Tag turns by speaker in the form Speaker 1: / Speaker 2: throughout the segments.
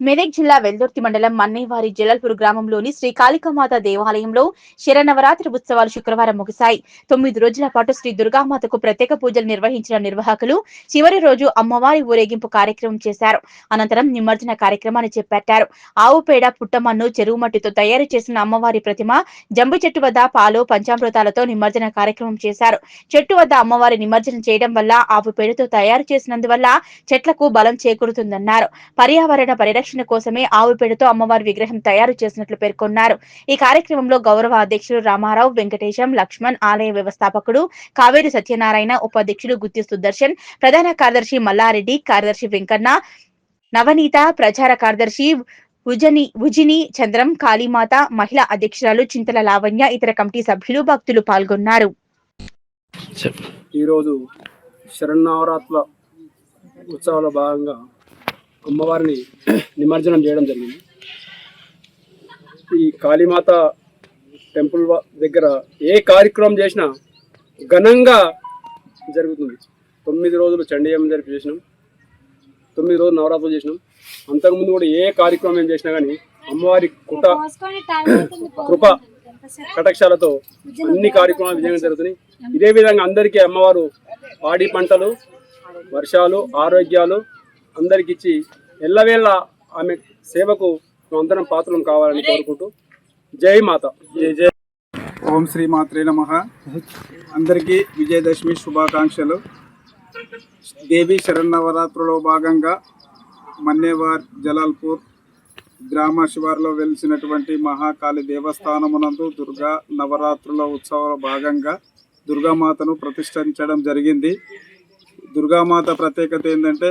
Speaker 1: మెదక్ జిల్లా వెల్దుర్తి మండలం మన్నేవారి జలల్పూర్ గ్రామంలోని శ్రీ కాళికామాత దేవాలయంలో శరనవరాత్రి ఉత్సవాలు శుక్రవారం ముగిశాయి. తొమ్మిది రోజుల పాటు శ్రీ దుర్గామాతకు ప్రత్యేక పూజలు నిర్వహించిన నిర్వాహకులు చివరి రోజు అమ్మవారి ఊరేగింపు కార్యక్రమం చేశారు. అనంతరం నిమజ్జన కార్యక్రమాన్ని చేపట్టారు. ఆవు పేడ పుట్టమన్ను చెరువు మట్టితో తయారు చేసిన అమ్మవారి ప్రతిమ జంబు చెట్టు వద్ద పాలు పంచామృతాలతో నిమజ్జన కార్యక్రమం చేశారు. చెట్టు వద్ద అమ్మవారి నిమజ్జనం చేయడం వల్ల ఆవు పేడతో తయారు చేసినందువల్ల చెట్లకు బలం చేకూరుతుందన్నారు. పర్యావరణ పరిరక్షణ కోసమే ఆవు పేడతో అమ్మవారి విగ్రహం తయారు చేసినట్లు పేర్కొన్నారు. ఈ కార్యక్రమంలో గౌరవ అధ్యక్షులు రామారావు వెంకటేశం లక్ష్మణ్ ఆలయ వ్యవస్థాపకుడు కావేరి సత్యనారాయణ ఉపాధ్యక్షులు గుత్తి సుదర్శన్ ప్రధాన కార్యదర్శి మల్లారెడ్డి కార్యదర్శి వెంకన్న నవనీత ప్రచార కార్యదర్శి ఉజని ఉజిని చంద్రం కాళీమాత మహిళా అధ్యక్షురాలు చింతల లావణ్య ఇతర కమిటీ సభ్యులు భక్తులు పాల్గొన్నారు.
Speaker 2: ఈరోజు శరన్నవరాత్రుల ఉత్సవాల భాగంగా అమ్మవారిని నిమజ్జనం చేయడం జరిగింది. ఈ కాళీమాత టెంపుల్ దగ్గర ఏ కార్యక్రమం చేసినా ఘనంగా జరుగుతుంది. తొమ్మిది రోజులు చండీయం జరిపి చేసినాం. తొమ్మిది రోజులు నవరాత్రులు చేసినాం. అంతకుముందు కూడా ఏ కార్యక్రమం ఏం చేసినా కానీ అమ్మవారి కుట కృప కటక్షాలతో అన్ని కార్యక్రమాలు విజయంగా జరుగుతున్నాయి. ఇదే విధంగా అందరికీ అమ్మవారు పాడి పంటలు వర్షాలు ఆరోగ్యాలు అందరికి ఇచ్చి ఎల్లవేళ ఆమె సేవకు అందరం పాత్రం కావాలని కోరుకుంటూ జై మాత. జై జై.
Speaker 3: ఓం శ్రీ మాత్రే నమ. అందరికీ విజయదశమి శుభాకాంక్షలు. దేవి శరన్నవరాత్రులో భాగంగా మన్నేవార్ జలాల్పూర్ గ్రామ శివారులో వెలిసినటువంటి మహాకాళి దేవస్థానమునందు దుర్గా నవరాత్రుల ఉత్సవాల భాగంగా దుర్గామాతను ప్రతిష్ఠించడం జరిగింది. దుర్గామాత ప్రత్యేకత ఏంటంటే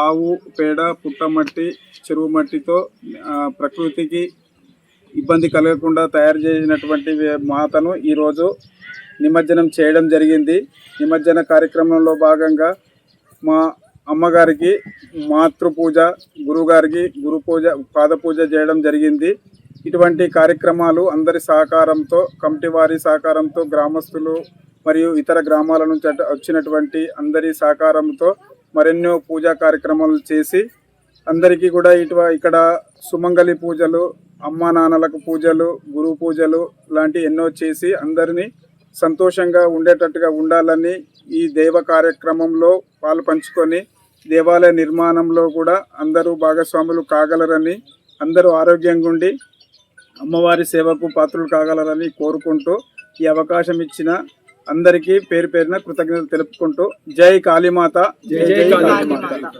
Speaker 3: ఆవు పేడ పుట్టమట్టి చెరువు మట్టితో ప్రకృతికి ఇబ్బంది కలగకుండా తయారు చేసినటువంటి మాతను ఈరోజు నిమజ్జనం చేయడం జరిగింది. నిమజ్జన కార్యక్రమంలో భాగంగా మా అమ్మగారికి మాతృపూజ గురుగారికి గురు పూజ పాద పూజ చేయడం జరిగింది. ఇటువంటి కార్యక్రమాలు అందరి సహకారంతో కమిటీ వారి సహకారంతో గ్రామస్తులు మరియు ఇతర గ్రామాల నుంచి వచ్చినటువంటి అందరి సహకారంతో మరెన్నో పూజా కార్యక్రమాలు చేసి అందరికీ కూడా ఇటు ఇక్కడ సుమంగళి పూజలు అమ్మా నాన్నలకు పూజలు గురువు పూజలు లాంటి ఎన్నో చేసి అందరినీ సంతోషంగా ఉండేటట్టుగా ఉండాలని ఈ దైవ కార్యక్రమంలో పాలు పంచుకొని దేవాలయ నిర్మాణంలో కూడా అందరూ భాగస్వాములు కాగలరని అందరూ ఆరోగ్యంగా ఉండి అమ్మవారి సేవకు పాత్రలు కాగలరని కోరుకుంటూ ఈ అవకాశం ఇచ్చిన అందరికీ పేరు పేరున కృతజ్ఞతలు తెలుపుకుంటూ జై కాళీమాత జై జై కాళీమాత.